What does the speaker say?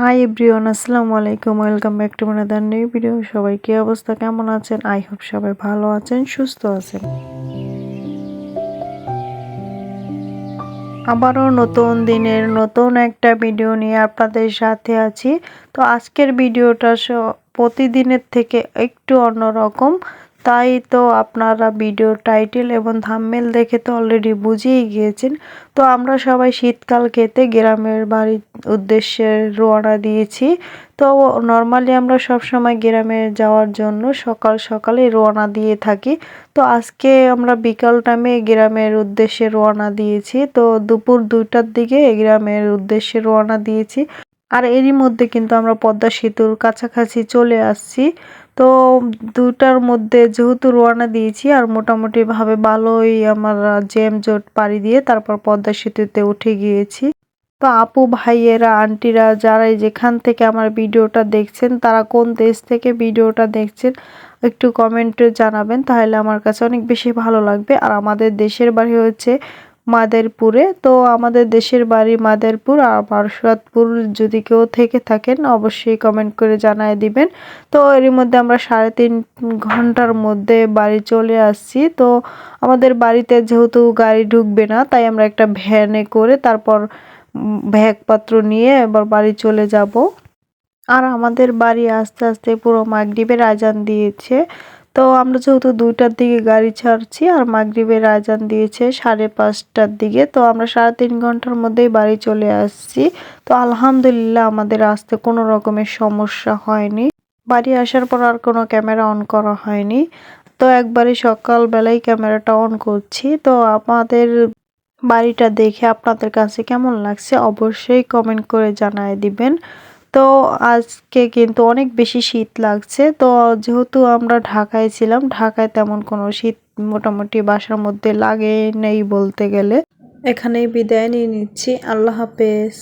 High everyone আসসালামু আলাইকুম welcome back to মানাদার নিউ ভিডিও সবাই কি অবস্থা? কেমন আছেন? আই হোপ সবাই ভালো আছেন, সুস্থ আছেন। আবারও নতুন দিনের নতুন একটা ভিডিও নিয়ে আপনাদের সাথে আছি। তো আজকের ভিডিওটা প্রতিদিনের থেকে একটু অন্যরকম। তাই তো আপনারা ভিডিও টাইটেল এবং থাম্বনেল দেখে তো অলরেডি বুঝেই গিয়েছেন। তো আমরা সবাই শীতকাল খেতে গ্রামের বাড়ির উদ্দেশ্যে রওনা দিয়েছি। তো নর্মালি আমরা সব সময় গ্রামে যাওয়ার জন্য সকাল সকালে রওনা দিয়ে থাকি। তো আজকে আমরা বিকাল টাইমে গ্রামের উদ্দেশ্যে রওনা দিয়েছি। তো দুপুর দুইটার দিকে গ্রামের উদ্দেশ্যে রওনা দিয়েছি। আর এরই মধ্যে কিন্তু আমরা পদ্মা সেতুর কাছাকাছি চলে আসছি। তো দুটার মধ্যে যেহেতু রোয়ানা দিয়েছি আর মোটামুটি ভাবে ভালোই আমার জ্যাম জোট পাড়ি দিয়ে তারপর পদ্মা সেতুতে উঠে গিয়েছি। তো আপু, ভাইয়েরা, আন্টিরা যারাই যেখান থেকে আমার ভিডিওটা দেখছেন, তারা কোন দেশ থেকে ভিডিওটা দেখছেন একটু কমেন্টে জানাবেন, তাহলে আমার কাছে অনেক বেশি ভালো লাগবে। আর আমাদের দেশের বাড়ি হচ্ছে মাদেরপুরে। তো আমাদের দেশের বাড়ি মাদেরপুর। আর পারশুরাতপুর যদি কেউ থেকে থাকেন, অবশ্যই কমেন্ট করে জানায় দিবেন। তো এরই মধ্যে আমরা সাড়ে তিন ঘণ্টার মধ্যে বাড়ি চলে আসছি। তো আমাদের বাড়িতে যেহেতু গাড়ি ঢুকবে না, তাই আমরা একটা ভ্যানে করে তারপর ব্যাগপত্র নিয়ে এবার বাড়ি চলে যাব। আর আমাদের বাড়ি আস্তে আস্তে পুরো মাগরিবের আজান দিয়েছে। তো আমরা যেহেতু দুইটার দিকে গাড়ি ছাড়ছি আর মাগরিবের আজান দিয়েছে সাড়ে পাঁচটার দিকে, তো আমরা সাড়ে তিন ঘণ্টার মধ্যেই বাড়ি চলে আসছি। তো আলহামদুলিল্লাহ আমাদের আসতে কোনো রকমের সমস্যা হয়নি। বাড়ি আসার পর আর কোনো ক্যামেরা অন করা হয়নি। তো একবারে সকালবেলায় ক্যামেরাটা অন করছি। তো আমাদের বাড়িটা দেখে আপনাদের কাছে কেমন লাগছে অবশ্যই কমেন্ট করে জানায় দিবেন। তো আজকে কিন্তু অনেক বেশি শীত লাগছে। তো যেহেতু আমরা ঢাকায় ছিলাম, ঢাকায় তেমন কোনো শীত মোটামুটি বাসার মধ্যে লাগে নেই বলতে গেলে। এখানেই বিদায় নিয়ে নিচ্ছি। আল্লাহ হাফেজ।